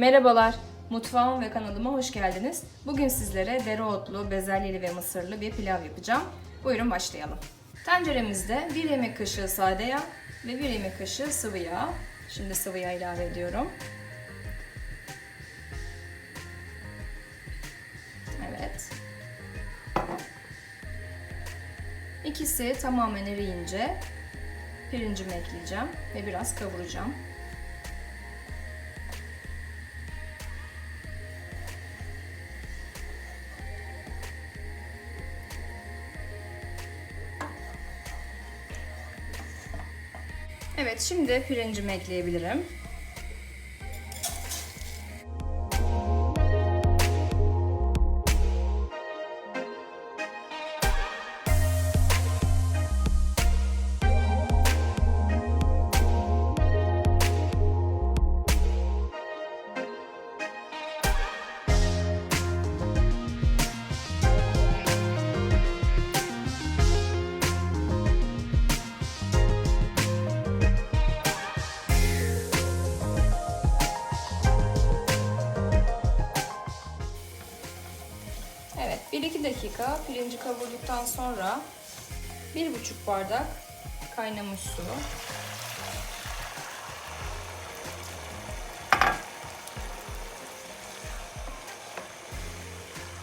Merhabalar, mutfağım ve kanalıma hoş geldiniz. Bugün sizlere dereotlu, bezelyeli ve mısırlı bir pilav yapacağım. Buyurun başlayalım. Tenceremizde 1 yemek kaşığı sade yağ ve 1 yemek kaşığı sıvı yağ. Şimdi sıvı yağ ilave ediyorum. Evet. İkisi tamamen eriyince pirincimi ekleyeceğim ve biraz kavuracağım. Evet, şimdi pirincimi ekleyebilirim. Evet, 1-2 dakika pirinci kavurduktan sonra 1,5 bardak kaynamış su.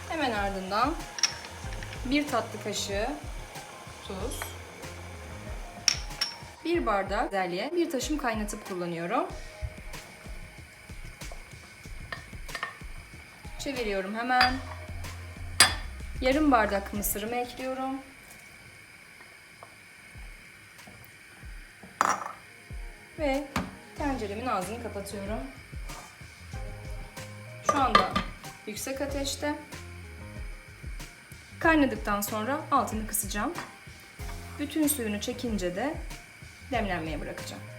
Hemen ardından 1 tatlı kaşığı tuz, 1 bardak bezelye, bir taşım kaynatıp kullanıyorum. Çeviriyorum hemen. Yarım bardak mısırımı ekliyorum. Ve tenceremin ağzını kapatıyorum. Şu anda yüksek ateşte. Kaynadıktan sonra altını kısacağım. Bütün suyunu çekince de demlenmeye bırakacağım.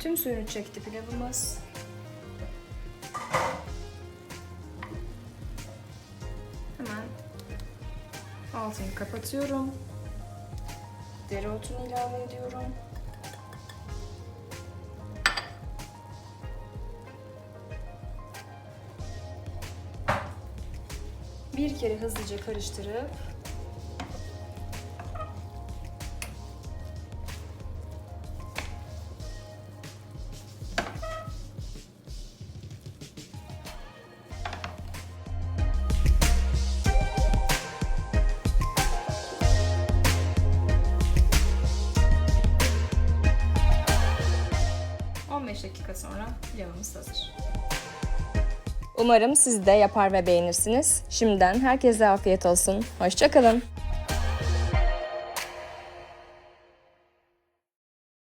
Tüm suyunu çekti pilavımız. Hemen altını kapatıyorum. Dereotunu ilave ediyorum. Bir kere hızlıca karıştırıp ...15 dakika sonra pilavımız hazır. Umarım siz de yapar ve beğenirsiniz. Şimdiden herkese afiyet olsun. Hoşçakalın.